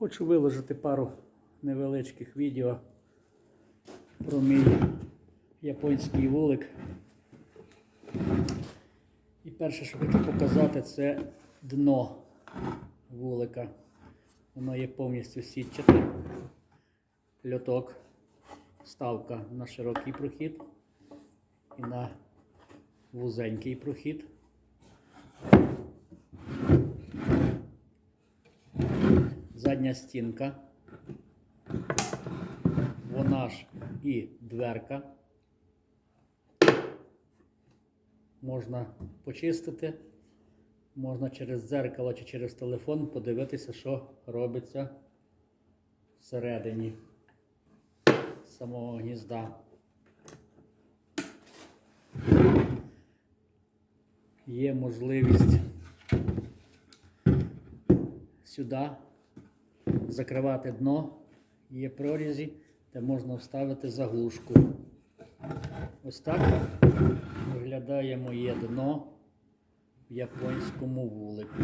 Хочу виложити пару невеличких відео про мій японський вулик. І перше, що хочу показати, це дно вулика. Воно є повністю сітчате. Льоток, ставка на широкий прохід і на вузенький прохід. Задня стінка. Вона ж і дверка. Можна почистити, можна через дзеркало чи через телефон подивитися, що робиться всередині самого гнізда. Є можливість сюди закривати дно, є прорізі, де можна вставити заглушку. Ось так виглядає моє дно в японському вулику.